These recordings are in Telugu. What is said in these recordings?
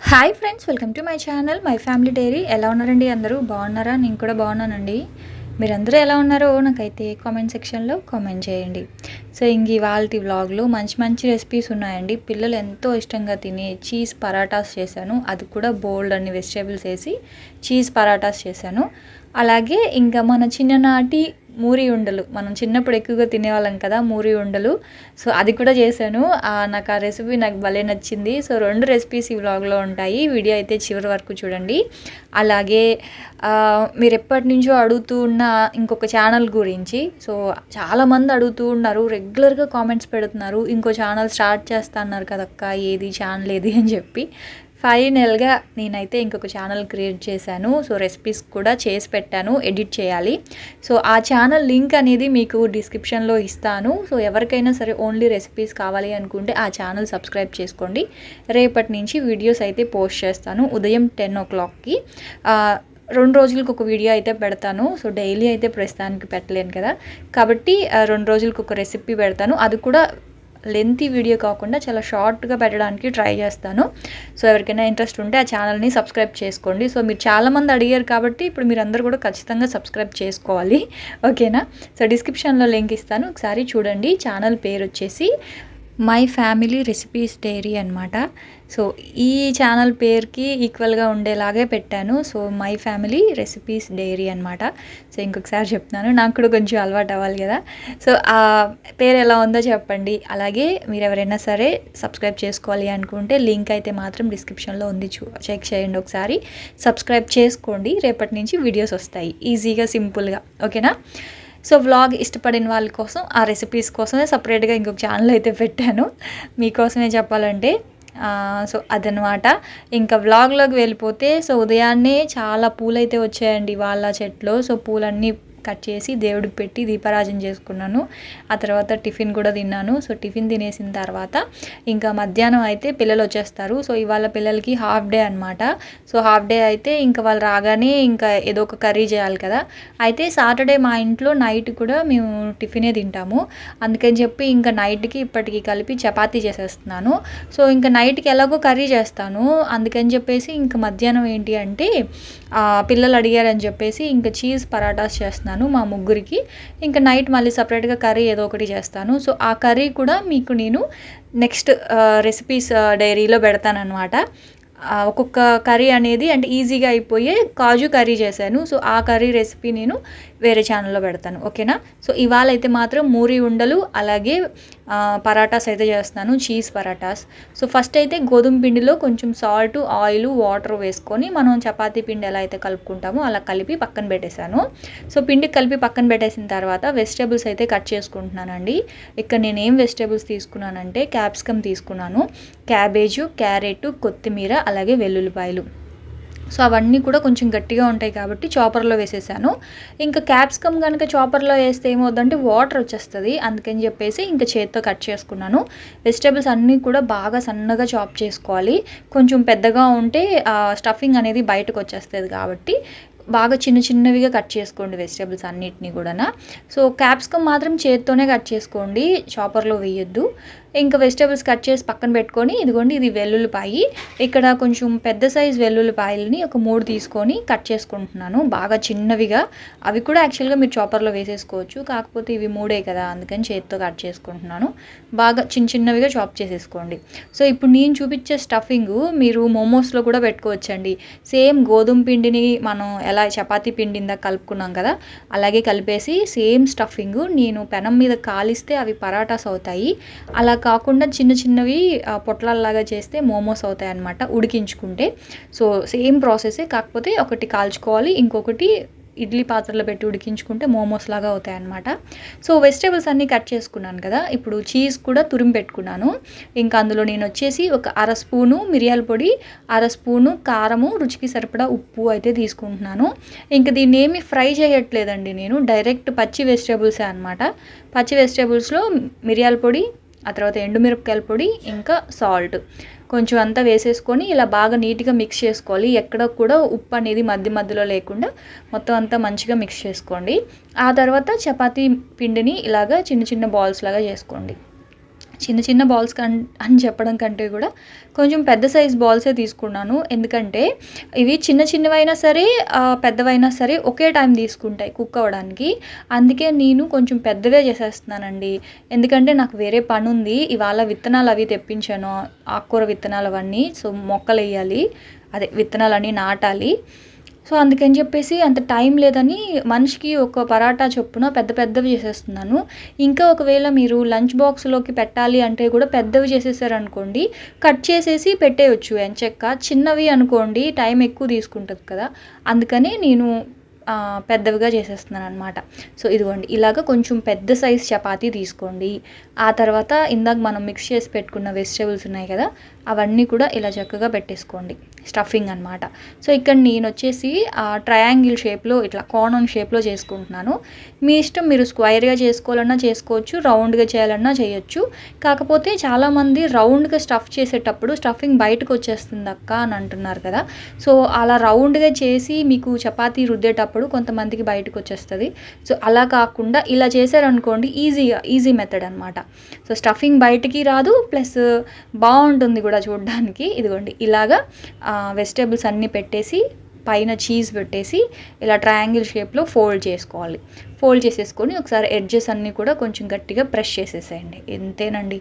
Hi friends welcome to my channel my family diary. ఎలా ఉన్నారండి అందరూ? బాగున్నారా? నేను కూడా బాగున్నానండి. మీరందరూ ఎలా ఉన్నారో నాకైతే కామెంట్ సెక్షన్లో కామెంట్ చేయండి. సో ఇంక ఇవాళ వ్లాగ్లో మంచి మంచి రెసిపీస్ ఉన్నాయండి. పిల్లలు ఎంతో ఇష్టంగా తినే చీజ్ పరాటాస్ చేశాను. అది కూడా బోల్డ్ అన్ని వెజిటేబుల్స్ వేసి చీజ్ పరాటాస్ చేశాను. అలాగే ఇంకా మన చిన్ననాటి మూరి ఉండలు. మనం చిన్నప్పుడు ఎక్కువగా తినేవాళ్ళం కదా మూరి ఉండలు. సో అది కూడా చేశాను. నాకు ఆ రెసిపీ నాకు భలే నచ్చింది. సో రెండు రెసిపీస్ ఈ వ్లాగ్లో ఉంటాయి. వీడియో అయితే చివరి వరకు చూడండి. అలాగే మీరు ఎప్పటి నుంచో అడుగుతూ ఉన్న ఇంకొక ఛానల్ గురించి. సో చాలామంది అడుగుతూ ఉన్నారు. రెగ్యులర్గా కామెంట్స్ పెడుతున్నారు. ఇంకో ఛానల్ స్టార్ట్ చేస్తా అన్నారు కదక్క ఏది ఛానల్ ఏది అని చెప్పి. ఫైనల్గా నేనైతే ఇంకొక ఛానల్ క్రియేట్ చేశాను. సో రెసిపీస్ కూడా చేసి పెట్టాను ఎడిట్ చేయాలి. సో ఆ ఛానల్ లింక్ అనేది మీకు డిస్క్రిప్షన్లో ఇస్తాను. సో ఎవరికైనా సరే ఓన్లీ రెసిపీస్ కావాలి అనుకుంటే ఆ ఛానల్ సబ్స్క్రైబ్ చేసుకోండి. రేపటి నుంచి వీడియోస్ అయితే పోస్ట్ చేస్తాను ఉదయం టెన్ ఓ క్లాక్కి. రెండు రోజులకు ఒక వీడియో అయితే పెడతాను. సో డైలీ అయితే ప్రస్తుతానికి పెట్టలేను కదా. కాబట్టి రెండు రోజులకు ఒక రెసిపీ పెడతాను. అది కూడా లెంతీ వీడియో కాకుండా చాలా షార్ట్గా పెట్టడానికి ట్రై చేస్తాను. సో ఎవరికైనా ఇంట్రెస్ట్ ఉంటే ఆ ఛానల్ని సబ్స్క్రైబ్ చేసుకోండి. సో మీరు చాలామంది అడిగారు కాబట్టి ఇప్పుడు మీరు అందరూ కూడా ఖచ్చితంగా సబ్స్క్రైబ్ చేసుకోవాలి. ఓకేనా సో డిస్క్రిప్షన్లో లింక్ ఇస్తాను. ఒకసారి చూడండి. ఛానల్ పేరు వచ్చేసి మై ఫ్యామిలీ రెసిపీస్ డైరీ అనమాట సో ఈ ఛానల్ పేరుకి ఈక్వల్గా ఉండేలాగే పెట్టాను. So my family recipes diary అనమాట సో ఇంకొకసారి చెప్తున్నాను. నాకు కూడా కొంచెం అలవాటు అవ్వాలి కదా. సో ఆ పేరు ఎలా ఉందో చెప్పండి. అలాగే మీరు ఎవరైనా సరే సబ్స్క్రైబ్ చేసుకోవాలి అనుకుంటే లింక్ అయితే మాత్రం డిస్క్రిప్షన్లో ఉంది. చూ చెక్ చేయండి ఒకసారి. సబ్స్క్రైబ్ చేసుకోండి. రేపటి నుంచి వీడియోస్ వస్తాయి. ఈజీగా సింపుల్గా. ఓకేనా? సో వ్లాగ్ ఇష్టపడిన వాళ్ళ కోసం ఆ రెసిపీస్ కోసమే సపరేట్గా ఇంకొక ఛానల్ అయితే పెట్టాను. మీకోసమే చెప్పాలంటే సో అదనమాట ఇంకా వ్లాగ్లోకి వెళ్ళిపోతే సో ఉదయాన్నే చాలా పూలు అయితే వచ్చాయండి వాళ్ళ చెట్లో. సో పూలన్నీ కట్ చేసి దేవుడికి పెట్టి దీపారాజన చేసుకున్నాను. ఆ తర్వాత టిఫిన్ కూడా తిన్నాను. సో టిఫిన్ తినేసిన తర్వాత ఇంకా మధ్యాహ్నం అయితే పిల్లలు వచ్చేస్తారు. సో ఇవాళ పిల్లలకి హాఫ్ డే అనమాట సో హాఫ్ డే అయితే ఇంకా వాళ్ళు రాగానే ఇంకా ఏదో ఒక కర్రీ చేయాలి కదా. అయితే సాటర్డే మా ఇంట్లో నైట్ కూడా మేము టిఫినే తింటాము. అందుకని చెప్పి ఇంకా నైట్కి ఇప్పటికి కలిపి చపాతీ చేసేస్తున్నాను. సో ఇంకా నైట్కి ఎలాగో కర్రీ చేస్తాను. అందుకని చెప్పేసి ఇంకా మధ్యాహ్నం ఏంటి అంటే పిల్లలు అడిగారని చెప్పేసి ఇంకా చీజ్ పరాటాస్ చేస్తున్నాను. మా ముగ్గురికి. ఇంకా నైట్ మళ్ళీ సపరేట్గా కర్రీ ఏదో ఒకటి చేస్తాను. సో ఆ కర్రీ కూడా మీకు నేను నెక్స్ట్ రెసిపీస్ డైరీలో పెడతానమాట ఒక్కొక్క కర్రీ అనేది అంటే ఈజీగా అయిపోయే కాజు కర్రీ చేశాను. సో ఆ కర్రీ రెసిపీ నేను వేరే ఛానల్లో పెడతాను ఓకేనా సో ఇవాళ అయితే మాత్రం మూరి ఉండలు అలాగే పరాటాస్ అయితే చేస్తున్నాను చీజ్ పరాటాస్. సో ఫస్ట్ అయితే గోధుమ పిండిలో కొంచెం సాల్ట్ ఆయిల్ వాటర్ వేసుకొని మనం చపాతీ పిండి ఎలా అయితే కలుపుకుంటామో అలా కలిపి పక్కన పెట్టేశాను. సో పిండి కలిపి పక్కన పెట్టేసిన తర్వాత వెజిటేబుల్స్ అయితే కట్ చేసుకుంటున్నానండి. ఇక్కడ నేను ఏం వెజిటేబుల్స్ తీసుకున్నానంటే క్యాప్సికమ్ తీసుకున్నాను. క్యాబేజు క్యారెట్ కొత్తిమీర అలాగే వెల్లుల్లిపాయలు. సో అవన్నీ కూడా కొంచెం గట్టిగా ఉంటాయి కాబట్టి చాపర్లో వేసేసాను. ఇంకా క్యాప్సికమ్ కనుక చాపర్లో వేస్తే ఏమవుతుందంటే వాటర్ వచ్చేస్తుంది. అందుకని చెప్పేసి ఇంకా చేత్తో కట్ చేసుకున్నాను. వెజిటేబుల్స్ అన్నీ కూడా బాగా సన్నగా చాప్ చేసుకోవాలి. కొంచెం పెద్దగా ఉంటే స్టఫింగ్ అనేది బయటకు వచ్చేస్తుంది కాబట్టి బాగా చిన్న చిన్నవిగా కట్ చేసుకోండి వెజిటేబుల్స్ అన్నిటిని కూడా సో క్యాప్సికమ్ మాత్రం చేత్తోనే కట్ చేసుకోండి. చాపర్లో వేయొద్దు. ఇంకా వెజిటేబుల్స్ కట్ చేసి పక్కన పెట్టుకొని ఇదిగోండి ఇది వెల్లుల్లిపాయి. ఇక్కడ కొంచెం పెద్ద సైజ్ వెల్లుల్లిపాయలని ఒక మూడు తీసుకొని కట్ చేసుకుంటున్నాను. బాగా చిన్నవిగా. అవి కూడా యాక్చువల్గా మీరు చాపర్లో వేసేసుకోవచ్చు. కాకపోతే ఇవి మూడే కదా అందుకని చేతితో కట్ చేసుకుంటున్నాను. బాగా చిన్న చిన్నవిగా చాప్ చేసేసుకోండి. సో ఇప్పుడు నేను చూపించే స్టఫింగ్ మీరు మోమోస్లో కూడా పెట్టుకోవచ్చండి. సేమ్ గోధుమ పిండిని మనం ఎలా చపాతీ పిండి ఇందాక కలుపుకున్నాం కదా అలాగే కలిపేసి సేమ్ స్టఫింగ్ నేను పెనం మీద కాలిస్తే అవి పరాటాస్ అవుతాయి. అలా కాకుండా చిన్న చిన్నవి పొట్లాల్లాగా చేస్తే మోమోస్ అవుతాయి అన్నమాట ఉడికించుకుంటే. సో సేమ్ ప్రాసెసే కాకపోతే ఒకటి కాల్చుకోవాలి ఇంకొకటి ఇడ్లీ పాత్రలో పెట్టి ఉడికించుకుంటే మోమోస్ లాగా అవుతాయి అనమాట సో వెజిటేబుల్స్ అన్నీ కట్ చేసుకున్నాను కదా ఇప్పుడు చీజ్ కూడా తురిమి పెట్టుకున్నాను. ఇంకా అందులో నేను వచ్చేసి ఒక అర స్పూను మిరియాల పొడి అర స్పూను కారము రుచికి సరిపడా ఉప్పు అయితే తీసుకుంటున్నాను. ఇంకా దీన్ని ఏమి ఫ్రై చేయట్లేదండి నేను డైరెక్ట్ పచ్చి వెజిటేబుల్సే అనమాట పచ్చి వెజిటేబుల్స్లో మిరియాల పొడి ఆ తర్వాత ఎండుమిరపకాయల పొడి ఇంకా సాల్ట్. కొంచెం అంతా వేసేసుకొని ఇలా బాగా నీట్గా మిక్స్ చేసుకోవాలి. ఎక్కడ కూడా ఉప్పు అనేది మధ్య మధ్యలో లేకుండా మొత్తం అంతా మంచిగా మిక్స్ చేసుకోండి. ఆ తర్వాత చపాతీ పిండిని ఇలాగా చిన్న చిన్న బాల్స్ లాగా చేసుకోండి. చిన్న చిన్న బాల్స్ కన్ అని చెప్పడం కంటే కూడా కొంచెం పెద్ద సైజ్ బాల్సే తీసుకున్నాను. ఎందుకంటే ఇవి చిన్న చిన్నవైనా సరే పెద్దవైనా సరే ఒకే టైం తీసుకుంటాయి కుక్ అవ్వడానికి. అందుకే నేను కొంచెం పెద్దదే చేసేస్తున్నానండి. ఎందుకంటే నాకు వేరే పని ఉంది ఇవాళ విత్తనాలు అవి తెప్పించాను. ఆకుకూర విత్తనాలు అవన్నీ సో మొక్కలు వేయాలి. అదే విత్తనాలన్నీ నాటాలి. సో అందుకని చెప్పేసి అంత టైం లేదని మనిషికి ఒక పరాటా చొప్పున పెద్ద పెద్దవి చేసేస్తున్నాను. ఇంకా ఒకవేళ మీరు లంచ్ బాక్స్లోకి పెట్టాలి అంటే కూడా పెద్దవి చేసేసారనుకోండి కట్ చేసేసి పెట్టేయచ్చు. ఎంచక్క చిన్నవి అనుకోండి టైం ఎక్కువ తీసుకుంటుంది కదా. అందుకని నేను పెద్దవిగా చేసేస్తున్నాను అనమాట సో ఇదిగోండి ఇలాగ కొంచెం పెద్ద సైజ్ చపాతీ తీసుకోండి. ఆ తర్వాత ఇందాక మనం మిక్స్ చేసి పెట్టుకున్న వెజిటేబుల్స్ ఉన్నాయి కదా అవన్నీ కూడా ఇలా చక్కగా పెట్టేసుకోండి. స్టఫింగ్ అనమాట సో ఇక్కడ నేను వచ్చేసి ట్రయాంగిల్ షేప్లో ఇట్లా కోణం షేప్లో చేసుకుంటున్నాను. మీ ఇష్టం మీరు స్క్వైర్గా చేసుకోవాలన్నా చేసుకోవచ్చు రౌండ్గా చేయాలన్నా చేయొచ్చు. కాకపోతే చాలామంది రౌండ్గా స్టఫ్ చేసేటప్పుడు స్టఫింగ్ బయటకు వచ్చేస్తుంది అక్క అని అంటున్నారు కదా. సో అలా రౌండ్గా చేసి మీకు చపాతీ రుద్దేటప్పుడు కొంతమందికి బయటకు వచ్చేస్తుంది సో అలా కాకుండా ఇలా చేశారనుకోండి ఈజీగా ఈజీ మెథడ్ అనమాట సో స్టఫింగ్ బయటికి రాదు ప్లస్ బాగుంటుంది కూడా చూడడానికి. ఇదిగోండి ఇలాగా వెజిటేబుల్స్ అన్నీ పెట్టేసి పైన చీజ్ పెట్టేసి ఇలా ట్రయాంగిల్ షేప్లో ఫోల్డ్ చేసుకోవాలి. ఫోల్డ్ చేసేసుకొని ఒకసారి ఎడ్జెస్ అన్నీ కూడా కొంచెం గట్టిగా ప్రెస్ చేసేసేయండి. ఎంతేనండి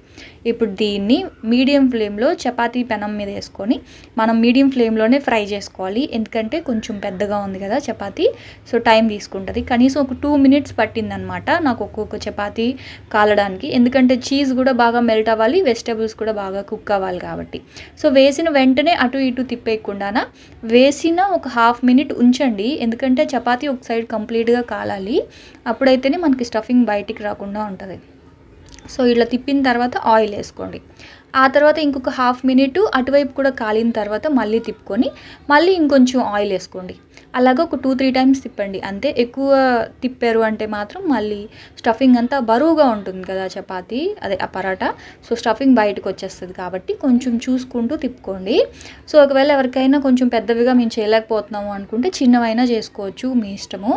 ఇప్పుడు దీన్ని మీడియం ఫ్లేమ్లో చపాతీ పెనం మీద వేసుకొని మనం మీడియం ఫ్లేమ్లోనే ఫ్రై చేసుకోవాలి. ఎందుకంటే కొంచెం పెద్దగా ఉంది కదా చపాతీ. సో టైం తీసుకుంటుంది. కనీసం ఒక టూ మినిట్స్ పట్టిందనమాట నాకు ఒక్కొక్క చపాతీ కాలడానికి. ఎందుకంటే చీజ్ కూడా బాగా మెల్ట్ అవ్వాలి వెజిటేబుల్స్ కూడా బాగా కుక్ అవ్వాలి కాబట్టి. సో వేసిన వెంటనే అటు ఇటు తిప్పేయకుండానా వేసిన ఒక హాఫ్ మినిట్ ఉంచండి. ఎందుకంటే చపాతీ ఒక సైడ్ కంప్లీట్గా కాలాలి. అప్పుడైతేనే మనకి స్టఫింగ్ బయటికి రాకుండా ఉంటుంది. సో ఇట్లా తిప్పిన తర్వాత ఆయిల్ వేసుకోండి. ఆ తర్వాత ఇంకొక హాఫ్ మినిట్ అటువైపు కూడా కాలిన తర్వాత మళ్ళీ తిప్పుకొని మళ్ళీ ఇంకొంచెం ఆయిల్ వేసుకోండి. అలాగ ఒక టూ త్రీ టైమ్స్ తిప్పండి. అంతే ఎక్కువ తిప్పారు అంటే మాత్రం మళ్ళీ స్టఫింగ్ అంతా బరువుగా ఉంటుంది కదా చపాతీ అదే ఆ పరాటా. సో స్టఫింగ్ బయటకు వచ్చేస్తుంది కాబట్టి కొంచెం చూసుకుంటూ తిప్పుకోండి. సో ఒకవేళ ఎవరికైనా కొంచెం పెద్దవిగా మేము చేయలేకపోతున్నాము అనుకుంటే చిన్నవైనా చేసుకోవచ్చు మీ ఇష్టము.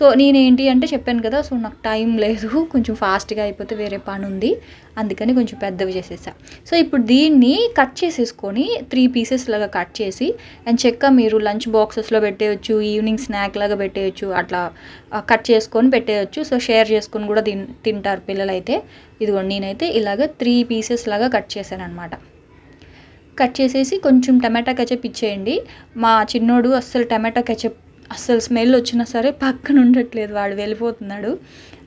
సో నేనేంటి అంటే చెప్పాను కదా సో నాకు టైం లేదు కొంచెం ఫాస్ట్గా అయిపోతే వేరే పని ఉంది అందుకని కొంచెం పెద్దవి చేసేసా. సో ఇప్పుడు దీన్ని కట్ చేసేసుకొని త్రీ పీసెస్ లాగా కట్ చేసి అండ్ చెక్క మీరు లంచ్ బాక్సెస్లో పెట్టేయచ్చు ఈవినింగ్ స్నాక్ లాగా పెట్టేయచ్చు అట్లా కట్ చేసుకొని పెట్టేయచ్చు. సో షేర్ చేసుకొని కూడా తిన్ తింటారు పిల్లలైతే. ఇదిగోండి నేనైతే ఇలాగ త్రీ పీసెస్ లాగా కట్ చేశాను అనమాట కట్ చేసేసి కొంచెం టమాటా కెచప్ ఇచ్చేయండి. మా చిన్నోడు అస్సలు టమాటా కెచప్ అస్సలు స్మెల్ వచ్చినా సరే పక్కన ఉండట్లేదు వాడు వెళ్ళిపోతున్నాడు.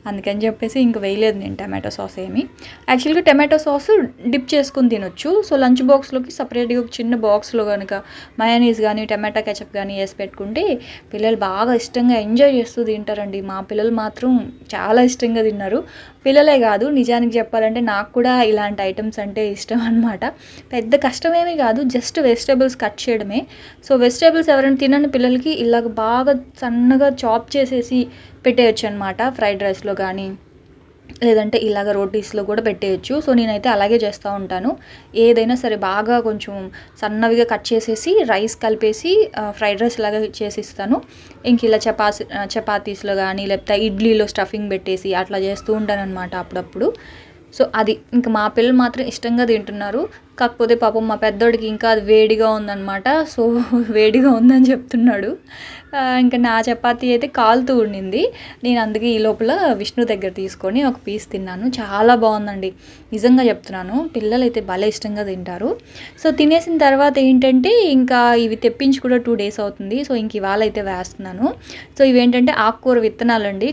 అందుకని చెప్పేసి ఇంక వేయలేదు నేను టమాటో సాస్ ఏమి. యాక్చువల్గా టమాటో సాస్ డిప్ చేసుకుని తినొచ్చు. సో లంచ్ బాక్స్లోకి సపరేట్గా ఒక చిన్న బాక్స్లో కనుక మయోనీస్ కానీ టమాటా కెచప్ కానీ వేసి పెట్టుకుంటే పిల్లలు బాగా ఇష్టంగా ఎంజాయ్ చేస్తూ తింటారండి. మా పిల్లలు మాత్రం చాలా ఇష్టంగా తిన్నారు. పిల్లలే కాదు నిజానికి చెప్పాలంటే నాకు కూడా ఇలాంటి ఐటమ్స్ అంటే ఇష్టం అనమాట పెద్ద కష్టమేమీ కాదు జస్ట్ వెజిటేబుల్స్ కట్ చేయడమే. సో వెజిటేబుల్స్ ఎవరైనా తినని పిల్లలకి ఇలాగ బాగా సన్నగా చాప్ చేసేసి పెట్టేయచ్చు అనమాట ఫ్రైడ్ రైస్లో కానీ లేదంటే ఇలాగ రోటీస్లో కూడా పెట్టేయచ్చు. సో నేనైతే అలాగే చేస్తూ ఉంటాను. ఏదైనా సరే బాగా కొంచెం సన్నవిగా కట్ చేసేసి రైస్ కలిపేసి ఫ్రైడ్ రైస్ లాగా చేసిస్తాను. ఇంక ఇలా చపాసి చపాతీస్లో కానీ లేకపోతే ఇడ్లీలో స్టఫింగ్ పెట్టేసి అట్లా చేస్తూ ఉంటాను అనమాట అప్పుడప్పుడు. సో అది ఇంకా మా పిల్లలు మాత్రం ఇష్టంగా తింటున్నారు. కాకపోతే పాపం మా పెద్దోడికి ఇంకా అది వేడిగా ఉందన్నమాట. సో వేడిగా ఉందని చెప్తున్నాడు. ఇంకా నా చపాతీ అయితే కాలుతూ ఉండింది. నేను అందుకే ఈ లోపల విష్ణు దగ్గర తీసుకొని ఒక పీస్ తిన్నాను. చాలా బాగుందండి. నిజంగా చెప్తున్నాను పిల్లలు అయితే భలే ఇష్టంగా తింటారు. సో తినేసిన తర్వాత ఏంటంటే ఇంకా ఇవి తెప్పించి కూడా టూ డేస్ అవుతుంది. సో ఇంక ఇవాళ అయితే వేస్తున్నాను. సో ఇవేంటంటే ఆకుకూర విత్తనాలు అండి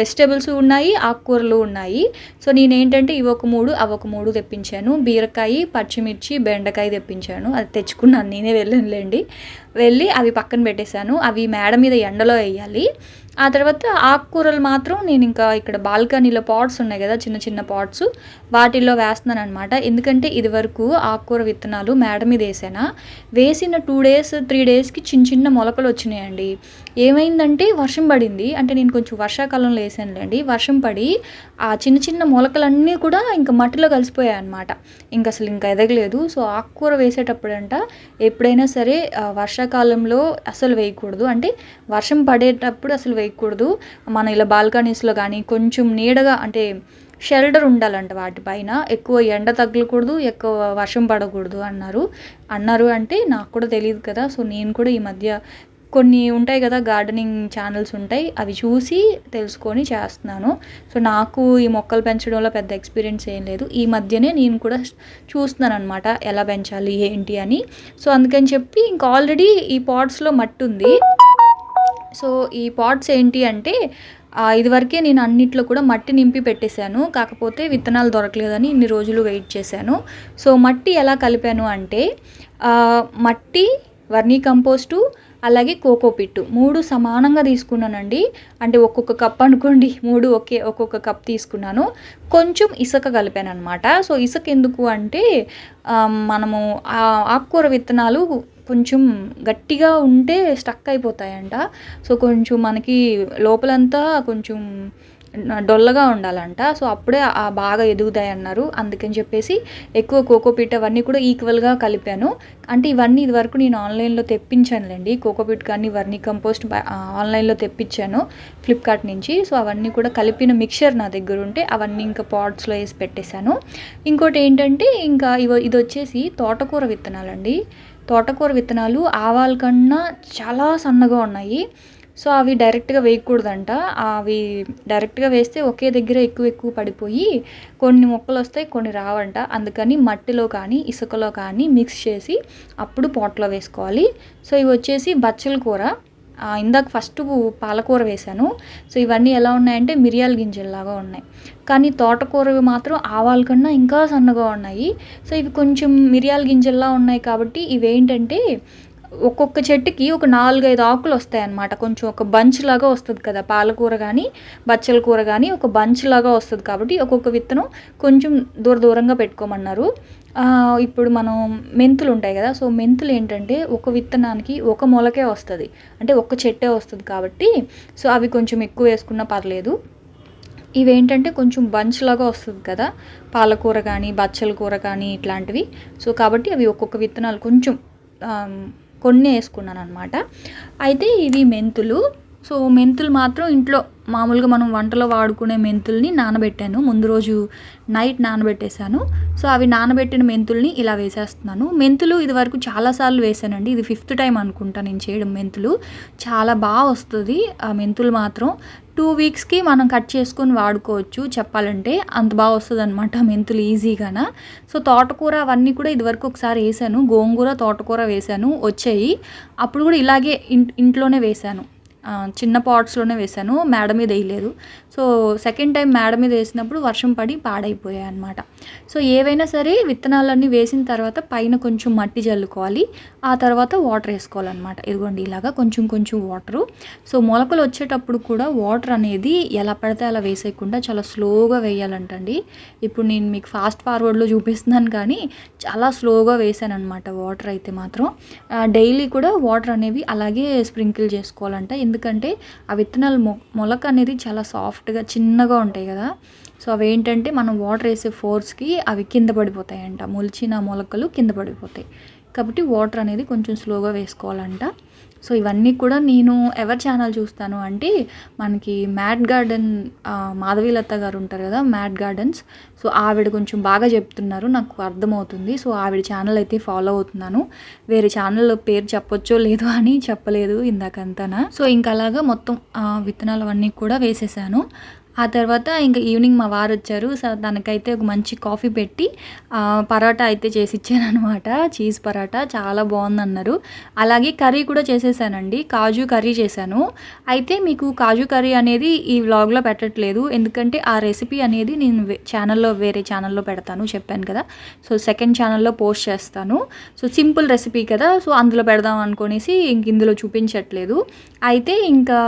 వెజిటేబుల్స్ ఉన్నాయి ఆకుకూరలు ఉన్నాయి. సో నేనేంటంటే ఇవి ఒక మూడు అవి ఒక మూడు తెప్పించాను. బీరకాయ పచ్చిమిర్చి బెండకాయ తెప్పించాను. అది తెచ్చుకున్నాను నేనే వెళ్ళానులేండి. వెళ్ళి అవి పక్కన పెట్టేశాను. అవి మేడ మీద ఎండలో వేయాలి. ఆ తర్వాత ఆకుకూరలు మాత్రం నేను ఇంకా ఇక్కడ బాల్కనీలో పాట్స్ ఉన్నాయి కదా చిన్న చిన్న పాట్స్ వాటిల్లో వేస్తున్నాను అనమాట ఎందుకంటే ఇది వరకు ఆకుకూర విత్తనాలు మేడ మీద వేసానా. వేసిన టూ డేస్ త్రీ డేస్కి చిన్న చిన్న మొలకలు వచ్చినాయండి. ఏమైందంటే వర్షం పడింది. అంటే నేను కొంచెం వర్షాకాలంలో వేసానులేండి. వర్షం పడి ఆ చిన్న చిన్న మొలకలన్నీ కూడా ఇంకా మట్టిలో కలిసిపోయాయి అనమాట ఇంకా అసలు ఇంకా ఎదగలేదు. సో ఆకుకూర వేసేటప్పుడంట ఎప్పుడైనా సరే వర్షాకాలంలో అసలు వేయకూడదు. అంటే వర్షం పడేటప్పుడు అసలు వేయకూడదు మన ఇలా బాల్కనీస్లో కానీ కొంచెం నీడగా అంటే షెల్టర్ ఉండాలంట వాటిపైన ఎక్కువ ఎండ తగలకూడదు ఎక్కువ వర్షం పడకూడదు అన్నారు. అన్నారు అంటే నాకు కూడా తెలియదు కదా సో నేను కూడా ఈ మధ్య కొన్ని ఉంటాయి కదా గార్డెనింగ్ ఛానల్స్ ఉంటాయి అవి చూసి తెలుసుకొని చేస్తున్నాను. సో నాకు ఈ మొక్కలు పెంచడంలో పెద్ద ఎక్స్పీరియన్స్ ఏం లేదు. ఈ మధ్యనే నేను కూడా చూస్తున్నాను అనమాట ఎలా పెంచాలి ఏంటి అని. సో అందుకని చెప్పి ఇంకా ఆల్రెడీ ఈ పాట్స్లో మట్టి ఉంది. సో ఈ పాట్స్ ఏంటి అంటే ఇదివరకే నేను అన్నిట్లో కూడా మట్టి నింపి పెట్టేశాను. కాకపోతే విత్తనాలు దొరకలేదని ఇన్ని రోజులు వెయిట్ చేశాను. సో మట్టి ఎలా కలిపాను అంటే మట్టి వర్నీ కంపోస్టు అలాగే కోకో పిట్టు మూడు సమానంగా తీసుకున్నానండి. అంటే ఒక్కొక్క కప్ అనుకోండి మూడు ఒకే ఒక్కొక్క కప్ తీసుకున్నాను. కొంచెం ఇసుక కలిపాను అనమాట సో ఇసుక ఎందుకు అంటే మనము ఆకుకూర విత్తనాలు కొంచెం గట్టిగా ఉంటే స్టక్ అయిపోతాయంట. సో కొంచెం మనకి లోపలంతా కొంచెం డొల్లగా ఉండాలంట. సో అప్పుడే బాగా ఎదుగుతాయి అన్నారు. అందుకని చెప్పేసి ఎక్కువ కోకోపీట్ అవన్నీ కూడా ఈక్వల్గా కలిపాను. అంటే ఇవన్నీ ఇదివరకు నేను ఆన్లైన్లో తెప్పించానులేండి. కోకోపీట్ కానీ వర్నీ కంపోస్ట్ ఆన్లైన్లో తెప్పించాను ఫ్లిప్కార్ట్ నుంచి. సో అవన్నీ కూడా కలిపిన మిక్చర్ నా దగ్గర ఉంటే అవన్నీ ఇంకా పాట్స్లో వేసి పెట్టేశాను. ఇంకోటి ఏంటంటే ఇంకా ఇవ ఇది వచ్చేసి తోటకూర విత్తనాలండి. తోటకూర విత్తనాలు ఆవాల కన్నా చాలా సన్నగా ఉన్నాయి. సో అవి డైరెక్ట్గా వేయకూడదంట. అవి డైరెక్ట్గా వేస్తే ఒకే దగ్గర ఎక్కువ ఎక్కువ పడిపోయి కొన్ని మొక్కలు వస్తాయి కొన్ని రావంట. అందుకని మట్టిలో కానీ ఇసుకలో కానీ మిక్స్ చేసి అప్పుడు పాట్లో వేసుకోవాలి. సో ఇవి వచ్చేసి బచ్చల కూర. ఇందాక ఫస్ట్ పాలకూర వేశాను. సో ఇవన్నీ ఎలా ఉన్నాయంటే మిరియాల గింజల్లాగా ఉన్నాయి. కానీ తోటకూరవి మాత్రం ఆవాల కన్నా ఇంకా సన్నగా ఉన్నాయి. సో ఇవి కొంచెం మిరియాల గింజల్లా ఉన్నాయి కాబట్టి ఇవి ఏంటంటే ఒక్కొక్క చెట్టుకి ఒక నాలుగైదు ఆకులు వస్తాయి అన్నమాట కొంచెం ఒక బంచ్ లాగా వస్తుంది కదా పాలకూర కానీ బచ్చల కూర కానీ ఒక బంచ్ లాగా వస్తుంది కాబట్టి ఒక్కొక్క విత్తనం కొంచెం దూర దూరంగా పెట్టుకోమన్నారు. ఇప్పుడు మనం మెంతులు ఉంటాయి కదా సో మెంతులు ఏంటంటే ఒక విత్తనానికి ఒక మొలకే వస్తుంది. అంటే ఒక చెట్టే వస్తుంది కాబట్టి సో అవి కొంచెం ఎక్కువ వేసుకున్నా పర్లేదు. ఇవేంటంటే కొంచెం బంచ్ లాగా వస్తుంది కదా పాలకూర కానీ బచ్చల కూర కానీ ఇట్లాంటివి. సో కాబట్టి అవి ఒక్కొక్క విత్తనాలు కొంచెం కొన్ని వేసుకున్నాను అనమాట అయితే ఇవి మెంతులు సో మెంతులు మాత్రం ఇంట్లో మామూలుగా మనం వంటలో వాడుకునే మెంతుల్ని నానబెట్టాను. ముందు రోజు నైట్ నానబెట్టేశాను. సో అవి నానబెట్టిన మెంతుల్ని ఇలా వేసేస్తున్నాను. మెంతులు ఇది వరకు చాలాసార్లు వేసానండి ఇది ఫిఫ్త్ టైం అనుకుంటా నేను చేయడం మెంతులు. చాలా బాగా వస్తుంది. ఆ మెంతులు మాత్రం టూ వీక్స్కి మనం కట్ చేసుకొని వాడుకోవచ్చు చెప్పాలంటే. అంత బాగా వస్తుంది అనమాట మెంతులు ఈజీగాన. సో తోటకూర అవన్నీ కూడా ఇదివరకు ఒకసారి వేసాను గోంగూర తోటకూర వేసాను వచ్చాయి. అప్పుడు కూడా ఇలాగే ఇంట్ ఇంట్లోనే వేసాను చిన్న పాట్స్లోనే వేసాను మేడ మీద వేయలేదు. సో సెకండ్ టైం మేడ మీద వేసినప్పుడు వర్షం పడి పాడైపోయాయి అనమాట సో ఏవైనా సరే విత్తనాలన్నీ వేసిన తర్వాత పైన కొంచెం మట్టి జల్లుకోవాలి ఆ తర్వాత వాటర్ వేసుకోవాలన్నమాట. ఇదిగోండి ఇలాగా కొంచెం కొంచెం వాటరు. సో మొలకలు వచ్చేటప్పుడు కూడా వాటర్ అనేది ఎలా పడితే అలా వేసేయకుండా చాలా స్లోగా వేయాలంటండి. ఇప్పుడు నేను మీకు ఫాస్ట్ ఫార్వర్డ్లో చూపిస్తున్నాను కానీ చాలా స్లోగా వేసాను అనమాట వాటర్ అయితే మాత్రం. డైలీ కూడా వాటర్ అనేవి అలాగే స్ప్రింకిల్ చేసుకోవాలంట. ఎందుకంటే ఎందుకంటే ఆ విత్తనాలు మొ మొలక అనేది చాలా సాఫ్ట్గా చిన్నగా ఉంటాయి కదా. సో అవి ఏంటంటే మనం వాటర్ వేసే ఫోర్స్కి అవి కింద పడిపోతాయంట. మొలిచిన మొలకలు కింద పడిపోతాయి. కాబట్టి వాటర్ అనేది కొంచెం స్లోగా వేసుకోవాలంట. సో ఇవన్నీ కూడా నేను ఎవరి ఛానల్ చూస్తాను అంటే మనకి మ్యాట్ గార్డెన్ మాధవీలత్త మాధవీలత గారు ఉంటారు కదా మ్యాట్ గార్డెన్స్. సో ఆవిడ కొంచెం బాగా చెప్తున్నారు నాకు అర్థమవుతుంది. సో ఆవిడ ఛానల్ అయితే ఫాలో అవుతున్నాను. వేరే ఛానల్ పేరు చెప్పొచ్చో లేదో అని చెప్పలేదు ఇందాకంతనా సో ఇంకా అలాగా మొత్తం విత్తనాలు అవన్నీ కూడా వేసేసాను. ఆ తర్వాత ఇంకా ఈవినింగ్ మా వారు వచ్చారు. సో తనకైతే ఒక మంచి కాఫీ పెట్టి పరోటా అయితే చేసి ఇచ్చాను అనమాట చీజ్ పరోటా చాలా బాగుందన్నారు. అలాగే కర్రీ కూడా చేసేసానండి. కాజు కర్రీ చేశాను. అయితే మీకు కాజు కర్రీ అనేది ఈ వ్లాగ్లో పెట్టట్లేదు. ఎందుకంటే ఆ రెసిపీ అనేది నేను ఛానల్లో వేరే ఛానల్లో పెడతాను చెప్పాను కదా. సో సెకండ్ ఛానల్లో పోస్ట్ చేస్తాను. సో సింపుల్ రెసిపీ కదా. సో అందులో పెడదాం అనుకునేసి ఇంక ఇందులో చూపించట్లేదు. అయితే ఇంకా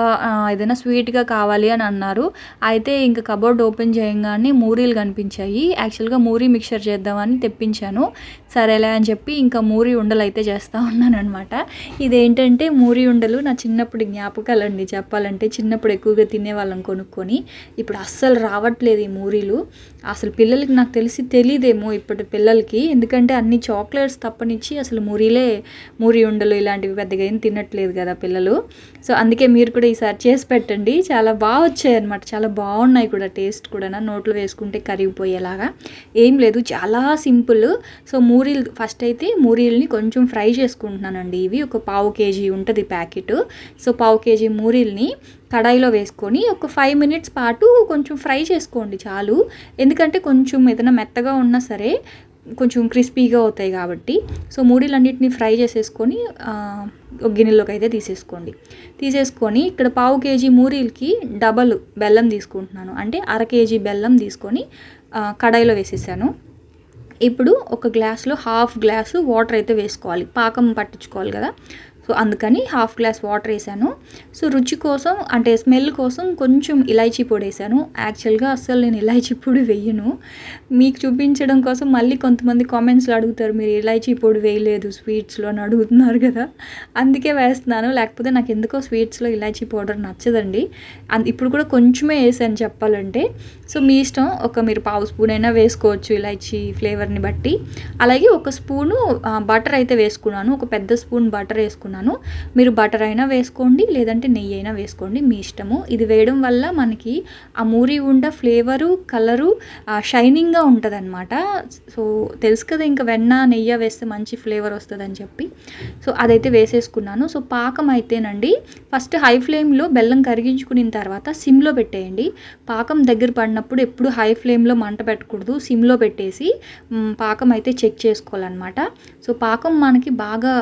ఏదైనా స్వీట్గా కావాలి అని అన్నారు. అయితే అయితే ఇంకా కబోర్డ్ ఓపెన్ చేయగానే మూరీలు కనిపించాయి. యాక్చువల్గా మూరీ మిక్చర్ చేద్దామని తెప్పించాను. సరేలే అని చెప్పి ఇంకా మూరి ఉండలు అయితే చేస్తూ ఉన్నాను అనమాట ఇదేంటంటే మూరి ఉండలు నా చిన్నప్పుడు జ్ఞాపకాలు అండి. చెప్పాలంటే చిన్నప్పుడు ఎక్కువగా తినేవాళ్ళం కొనుక్కొని. ఇప్పుడు అస్సలు రావట్లేదు ఈ మూరీలు. అసలు పిల్లలకి నాకు తెలిసి తెలియదేమో ఇప్పటి పిల్లలకి. ఎందుకంటే అన్ని చాక్లెట్స్ తప్పనిచ్చి అసలు మూరీలే మూరీ ఉండలు ఇలాంటివి పెద్దగా ఏం తినట్లేదు కదా పిల్లలు. సో అందుకే మీరు కూడా ఈసారి చేసి పెట్టండి. చాలా బాగా వచ్చాయన్నమాట. చాలా బాగున్నాయి కూడా టేస్ట్ కూడా నోట్లో వేసుకుంటే కరిగిపోయేలాగా. ఏం లేదు. చాలా సింపుల్. సో మూరీలు ఫస్ట్ అయితే మూరీల్ని కొంచెం ఫ్రై చేసుకుంటున్నానండి. ఇవి ఒక పావు కేజీ ఉంటుంది ప్యాకెట్. సో పావు కేజీ మూరీల్ని కడాయిలో వేసుకొని ఒక ఫైవ్ మినిట్స్ పాటు కొంచెం ఫ్రై చేసుకోండి చాలు. ఎందుకంటే కొంచెం ఏదైనా మెత్తగా ఉన్నా సరే కొంచెం క్రిస్పీగా అవుతాయి కాబట్టి. సో మూడీలన్నిటిని ఫ్రై చేసేసుకొని ఒక గిన్నెలోకి అయితే తీసేసుకోండి. తీసేసుకొని ఇక్కడ పావు కేజీ మూరీలకి డబల్ బెల్లం తీసుకుంటున్నాను. అంటే అర కేజీ బెల్లం తీసుకొని కడాయిలో వేసేసాను. ఇప్పుడు ఒక గ్లాస్లో హాఫ్ గ్లాసు వాటర్ అయితే వేసుకోవాలి. పాకం పట్టించుకోవాలి కదా. సో అందుకని హాఫ్ గ్లాస్ వాటర్ వేసాను. సో రుచి కోసం అంటే స్మెల్ కోసం కొంచెం ఇలాచీ పొడి వేసాను. యాక్చువల్గా అస్సలు నేను ఇలాచీ పొడి వేయను. మీకు చూపించడం కోసం మళ్ళీ కొంతమంది కామెంట్స్లో అడుగుతారు మీరు ఇలాచీ పొడి వేయలేదు స్వీట్స్లో అని అడుగుతున్నారు కదా. అందుకే వేస్తున్నాను. లేకపోతే నాకు ఎందుకో స్వీట్స్లో ఇలాచీ పౌడర్ నచ్చదండి. అండ్ ఇప్పుడు కూడా కొంచెమే వేసాను చెప్పాలంటే. సో మీ ఇష్టం. ఒక మీరు పావు స్పూన్ అయినా వేసుకోవచ్చు ఇలాచీ ఫ్లేవర్ని బట్టి. అలాగే ఒక స్పూను బటర్ అయితే వేసుకున్నాను. ఒక పెద్ద స్పూన్ బటర్ వేసుకున్నాను. మీరు బటర్ అయినా వేసుకోండి లేదంటే నెయ్యి అయినా వేసుకోండి మీ ఇష్టము. ఇది వేయడం వల్ల మనకి ఆ మూరి ఉండ ఫ్లేవరు కలరు షైనింగ్గా ఉంటుంది అనమాట సో తెలుసు కదా ఇంకా వెన్న నెయ్యి వేస్తే మంచి ఫ్లేవర్ వస్తుందని చెప్పి. సో అదైతే వేసేసుకున్నాను. సో పాకం అయితేనండి ఫస్ట్ హై ఫ్లేమ్లో బెల్లం కరిగించుకున్న తర్వాత సిమ్లో పెట్టేయండి. పాకం దగ్గర పడినప్పుడు ఎప్పుడు హై ఫ్లేమ్లో మంట పెట్టకూడదు. సిమ్లో పెట్టేసి పాకం అయితే చెక్ చేసుకోవాలన్నమాట. సో పాకం మనకి బాగా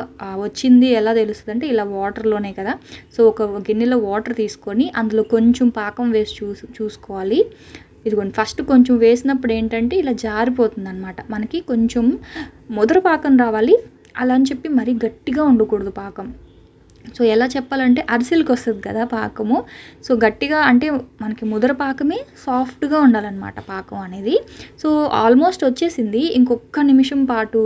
వచ్చింది ఎలా తెలుస్తుంది అంటే ఇలా వాటర్లోనే కదా. సో ఒక గిన్నెలో వాటర్ తీసుకొని అందులో కొంచెం పాకం వేసి చూసు చూసుకోవాలి. ఇదిగోండి ఫస్ట్ కొంచెం వేసినప్పుడు ఏంటంటే ఇలా జారిపోతుంది అనమాట మనకి కొంచెం ముదర పాకం రావాలి. అలా అని చెప్పి మరీ గట్టిగా ఉండకూడదు పాకం. సో ఎలా చెప్పాలంటే అరిసెలకు వస్తుంది కదా పాకము. సో గట్టిగా అంటే మనకి ముదర పాకమే సాఫ్ట్గా ఉండాలన్నమాట పాకం అనేది. సో ఆల్మోస్ట్ వచ్చేసింది. ఇంకొక నిమిషం పాటు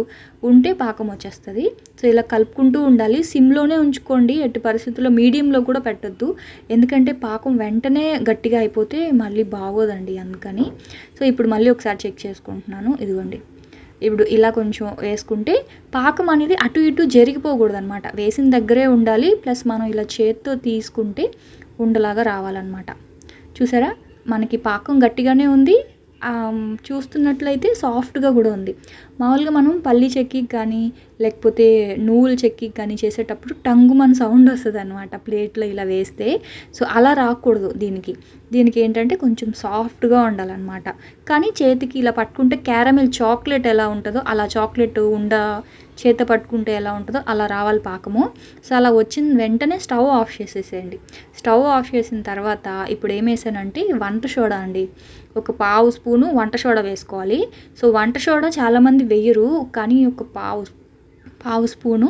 ఉంటే పాకం వచ్చేస్తుంది. సో ఇలా కలుపుకుంటూ ఉండాలి. సిమ్లోనే ఉంచుకోండి. ఎట్టి పరిస్థితుల్లో మీడియంలో కూడా పెట్టద్దు. ఎందుకంటే పాకం వెంటనే గట్టిగా అయిపోతే మళ్ళీ బాగోదండి అందుకని. సో ఇప్పుడు మళ్ళీ ఒకసారి చెక్ చేసుకుంటున్నాను. ఇదిగోండి. ఇప్పుడు ఇలా కొంచెం వేసుకుంటే పాకం అనేది అటు ఇటు జరిగిపోకూడదు అనమాట వేసిన దగ్గరే ఉండాలి. ప్లస్ మనం ఇలా చేత్తో తీసుకుంటే ఉండలాగా రావాలన్నమాట. చూసారా? మనకి పాకం గట్టిగానే ఉంది. చూస్తున్నట్లయితే సాఫ్ట్గా కూడా ఉంది. మామూలుగా మనం పల్లి చెక్కి కానీ లేకపోతే నువ్వుల చెక్కి కానీ చేసేటప్పుడు టంగు మన సౌండ్ వస్తుంది అనమాట ప్లేట్లో ఇలా వేస్తే. సో అలా రాకూడదు దీనికి. దీనికి ఏంటంటే కొంచెం సాఫ్ట్గా ఉండాలన్నమాట. కానీ చేతికి ఇలా పట్టుకుంటే క్యారమిల్ చాక్లెట్ ఎలా ఉంటుందో అలా చాక్లెట్ ఉండ చేత పట్టుకుంటే ఎలా ఉంటుందో అలా రావాలి పాకము. సో అలా వచ్చిన వెంటనే స్టవ్ ఆఫ్ చేసేసేయండి. స్టవ్ ఆఫ్ చేసిన తర్వాత ఇప్పుడు ఏం వేసానంటే వంట సోడా అండి. ఒక పావు స్పూను వంట సోడా వేసుకోవాలి. సో వంట సోడా చాలామంది వేయరు కానీ ఒక పావు పావు స్పూను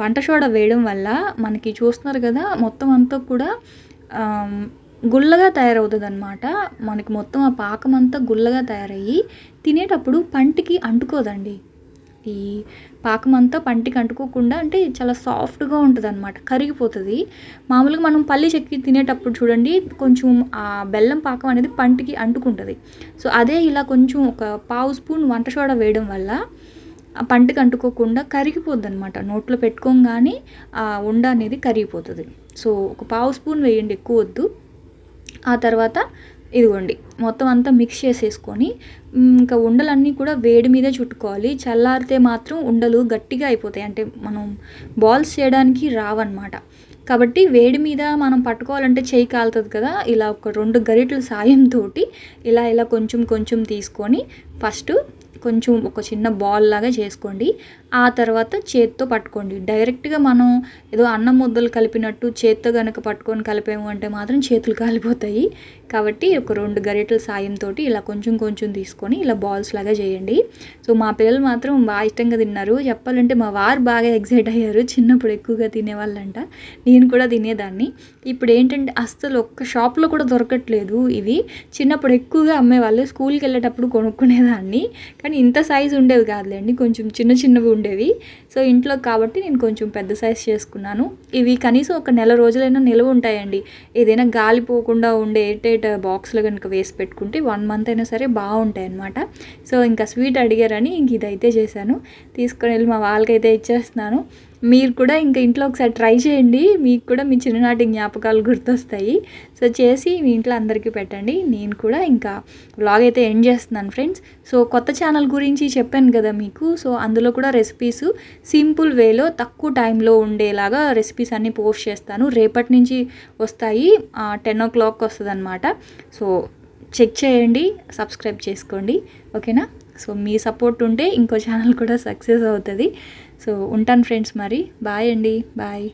వంట సోడా వేయడం వల్ల మనకి చూస్తున్నారు కదా మొత్తం అంతా కూడా గుల్లగా తయారవుతుంది అనమాట మనకి మొత్తం ఆ పాకం అంతా గుల్లగా తయారయ్యి తినేటప్పుడు పంటికి అంటుకోదండి. ఈ పాకం అంతా పంటికి అంటుకోకుండా అంటే చాలా సాఫ్ట్గా ఉంటుంది అనమాట కరిగిపోతుంది. మామూలుగా మనం పల్లి చెక్కి తినేటప్పుడు చూడండి కొంచెం ఆ బెల్లం పాకం అనేది పంటికి అంటుకుంటుంది. సో అదే ఇలా కొంచెం ఒక పావు స్పూన్ వంట సోడా వేయడం వల్ల ఆ పంటకు అంటుకోకుండా కరిగిపోద్ది అనమాట నోట్లో పెట్టుకోగానే ఆ ఉండ అనేది కరిగిపోతుంది. సో ఒక పావు స్పూన్ వేయండి ఎక్కువ వద్దు. ఆ తర్వాత ఇదిగోండి మొత్తం అంతా మిక్స్ చేసేసుకొని ఇంకా ఉండలన్నీ కూడా వేడి మీదే చుట్టుకోవాలి. చల్లారితే మాత్రం ఉండలు గట్టిగా అయిపోతాయి. అంటే మనం బాల్స్ చేయడానికి రావన్నమాట. కాబట్టి వేడి మీద మనం పట్టుకోవాలంటే చేయి కాలుతుంది కదా. ఇలా ఒక రెండు గరిటల సాయంతో ఇలా ఇలా కొంచెం కొంచెం తీసుకొని ఫస్ట్ కొంచెం ఒక చిన్న బాల్ లాగా చేసుకోండి. ఆ తర్వాత చేత్తో పట్టుకోండి. డైరెక్ట్గా మనం ఏదో అన్నం ముద్దలు కలిపినట్టు చేత్తో కనుక పట్టుకొని కలిపాము అంటే మాత్రం చేతులు కాలిపోతాయి. కాబట్టి ఒక రెండు గరిటెల సాయంతో ఇలా కొంచెం కొంచెం తీసుకొని ఇలా బాల్స్ లాగా చేయండి. సో మా పిల్లలు మాత్రం బాగా ఇష్టంగా తిన్నారు. చెప్పాలంటే మా వారు బాగా ఎగ్జైట్ అయ్యారు. చిన్నప్పుడు ఎక్కువగా తినేవాళ్ళంట. నేను కూడా తినేదాన్ని. ఇప్పుడు ఏంటంటే అస్సలు ఒక్క షాప్లో కూడా దొరకట్లేదు ఇవి. చిన్నప్పుడు ఎక్కువగా అమ్మేవాళ్ళు. స్కూల్కి వెళ్ళేటప్పుడు కొనుక్కునేదాన్ని. కానీ ఇంత సైజు ఉండేవి కాదులేండి. కొంచెం చిన్న చిన్నవి ఉండేవి. సో ఇంట్లో కాబట్టి నేను కొంచెం పెద్ద సైజ్ చేసుకున్నాను. ఇవి కనీసం ఒక నెల రోజులైనా నిల్వ ఉంటాయండి. ఏదైనా గాలిపోకుండా ఉండే ఎయిట్ బాక్స్లో కనుక వేసి పెట్టుకుంటే వన్ మంత్ అయినా సరే బాగుంటాయి అనమాట సో ఇంకా స్వీట్ అడిగారని ఇంక ఇదైతే చేశాను. తీసుకొని వెళ్ళి మా వాళ్ళకైతే ఇచ్చేస్తున్నాను. మీరు కూడా ఇంకా ఇంట్లో ఒకసారి ట్రై చేయండి. మీకు కూడా మీ చిన్ననాటి జ్ఞాపకాలు గుర్తొస్తాయి. సో చేసి మీ ఇంట్లో అందరికీ పెట్టండి. నేను కూడా ఇంకా వ్లాగ్ అయితే ఎండ్ చేస్తున్నాను ఫ్రెండ్స్. సో కొత్త ఛానల్ గురించి చెప్పాను కదా మీకు. సో అందులో కూడా రెసిపీస్ సింపుల్ వేలో తక్కువ టైంలో ఉండేలాగా రెసిపీస్ అన్నీ పోస్ట్ చేస్తాను. రేపటి నుంచి వస్తాయి. టెన్ ఓ క్లాక్ వస్తుంది అనమాట సో చెక్ చేయండి. సబ్స్క్రైబ్ చేసుకోండి. ఓకేనా? సో మీ సపోర్ట్ ఉంటే ఇంకో ఛానల్ కూడా సక్సెస్ అవుతుంది. సో ఉంటాను ఫ్రెండ్స్ మరి. బాయ్ అండి. బాయ్.